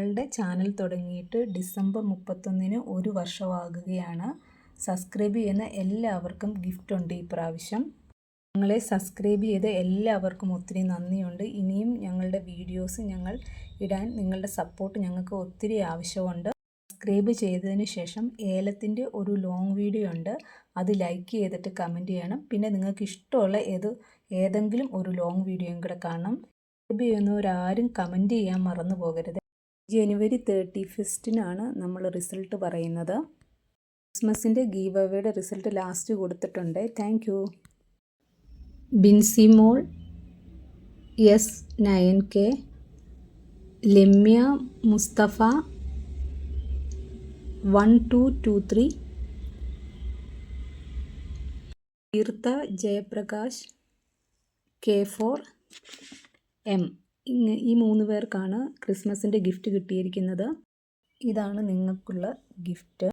ഞങ്ങളുടെ ചാനൽ തുടങ്ങിയിട്ട് ഡിസംബർ മുപ്പത്തൊന്നിന് ഒരു വർഷമാകുകയാണ്. സബ്സ്ക്രൈബ് ചെയ്യുന്ന എല്ലാവർക്കും ഗിഫ്റ്റ് ഉണ്ട് ഈ പ്രാവശ്യം ഞങ്ങളെ സബ്സ്ക്രൈബ് ചെയ്ത എല്ലാവർക്കും ഒത്തിരി നന്ദിയുണ്ട്. ഇനിയും ഞങ്ങളുടെ വീഡിയോസ് ഞങ്ങൾ ഇടാൻ നിങ്ങളുടെ സപ്പോർട്ട് ഞങ്ങൾക്ക് ഒത്തിരി ആവശ്യമുണ്ട്. സബ്സ്ക്രൈബ് ചെയ്തതിന് ശേഷം ഏലത്തിന്റെ ഒരു ലോങ് വീഡിയോ ഉണ്ട്. അത് ലൈക്ക് ചെയ്തിട്ട് കമന്റ് ചെയ്യണം. പിന്നെ നിങ്ങൾക്ക് ഇഷ്ടമുള്ള ഏത് ഏതെങ്കിലും ഒരു ലോങ് വീഡിയോയും കൂടെ കാണണം. സബ്സ്ക്രൈബ് ചെയ്യുന്നവരാരും കമന്റ് ചെയ്യാൻ മറന്നു പോകരുത്. ജനുവരി തേർട്ടി ഫസ്റ്റിനാണ് നമ്മൾ റിസൾട്ട് പറയുന്നത്. ക്രിസ്മസിന്റെ ഗീവ് അവയുടെ റിസൾട്ട് ലാസ്റ്റ് കൊടുത്തിട്ടുണ്ട്. Thank you. Binsimol S nine K Lamya Mustafa one two two three Theertha Jayaprakash K four M. ഈ മൂന്ന് പേർക്കാണ് ക്രിസ്മസിന്റെ ഗിഫ്റ്റ് കിട്ടിയിരിക്കുന്നത്. ഇതാണ് നിങ്ങൾക്കുള്ള ഗിഫ്റ്റ്.